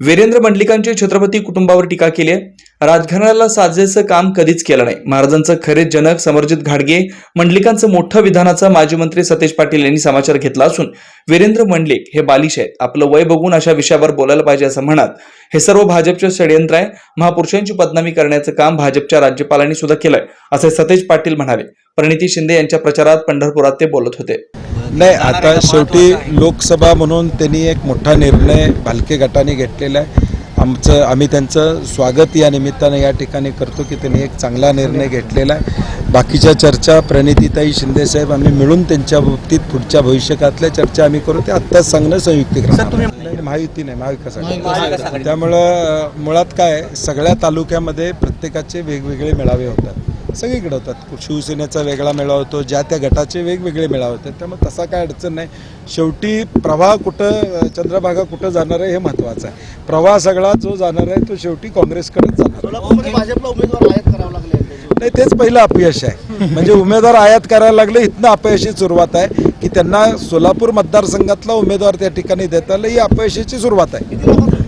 वीरेंद्र मंडलिकांची छत्रपती कुटुंबावर टीका केली आहे. राजघराण्याला साजेचं काम कधीच केलं नाही. महाराजांचं खरे जनक समरजित घाडगे मंडलिकांचं मोठं विधानाचा माजी मंत्री सतेज पाटील यांनी समाचार घेतला असून वीरेंद्र मंडलिक हे बालिश आहेत. आपलं वय बघून अशा विषयावर बोलायला पाहिजे असं म्हणत. हे सर्व भाजपचे षडयंत्र आहे. महापुरुषांची बदनामी करण्याचं काम भाजपच्या राज्यपालांनी सुद्धा केलंय असे सतेज पाटील म्हणाले. परिणिती शिंदे यांच्या प्रचारात पंढरपुरात ते बोलत होते. नाही आता शेवटी लोकसभा म्हणून त्यांनी एक मोठा निर्णय भालके गटाने घेतलेला आहे. आमचं आम्ही त्यांचं स्वागत या निमित्तानं या ठिकाणी करतो की त्यांनी एक चांगला निर्णय घेतलेला आहे. बाकीच्या चर्चा प्रणितीताई शिंदेसाहेब आम्ही मिळून त्यांच्या बाबतीत पुढच्या भविष्यकातल्या चर्चा आम्ही करू. ते आत्ताच सांगणं संयुक्तिक महायुती नाही महाविकास आघाडी. त्यामुळं मुळात काय सगळ्या तालुक्यामध्ये प्रत्येकाचे वेगवेगळे मेळावे होतात. सगळीकडे होतात. शिवसेनेचा वेगळा मेळावा होतो ज्या त्या गटाचे वेगवेगळे मेळावे होतात. त्यामुळे तसा काय अडचण नाही. शेवटी प्रवाह कुठं चंद्रभागा कुठं जाणार आहे हे महत्त्वाचं आहे. प्रवाह सगळा जो जाणार आहे तो शेवटी काँग्रेसकडेच जाणार भाजपला उमेदवार आयात करावं लागले नाही तेच पहिलं अपयश आहे. म्हणजे उमेदवार आयात करायला लागले इथनं अपयशी सुरुवात आहे. की त्यांना सोलापूर मतदारसंघातला उमेदवार त्या ठिकाणी देता आला ही अपयशाची सुरुवात आहे.